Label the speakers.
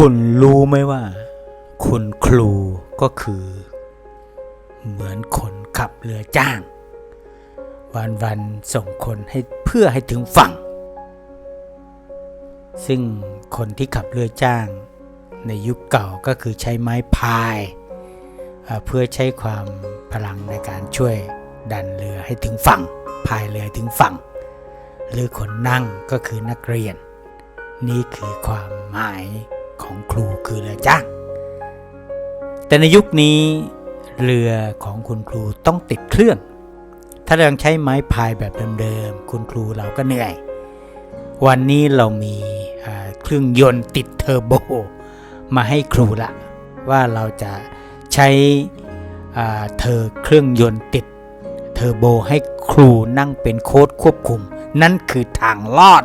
Speaker 1: คุณรู้ไหมว่า คุณครูก็คือ เหมือนคนขับเรือจ้าง วันวันส่งคนให้เพื่อให้ถึงฝั่ง ซึ่งคนที่ขับเรือจ้าง ในยุคเก่าก็คือใช้ไม้พายเพื่อใช้ความพลังในการช่วยดันเรือให้ถึงฝั่งพายเรือถึงฝั่ง หรือคนนั่งก็คือนักเรียน นี่คือความหมาย ของครูคือเรือจ้าง แต่ในยุคนี้เรือของคุณครูต้องติดเครื่อง ถ้าเรายังใช้ไม้พายแบบเดิมๆคุณครูเราก็เหนื่อย วันนี้เรามีเครื่องยนต์ติดเทอร์โบมาให้ครูละว่าเราจะใช้เธอเครื่องยนต์ติดเทอร์โบให้ครูนั่งเป็นโค้ดควบคุม นั่นคือทางลอด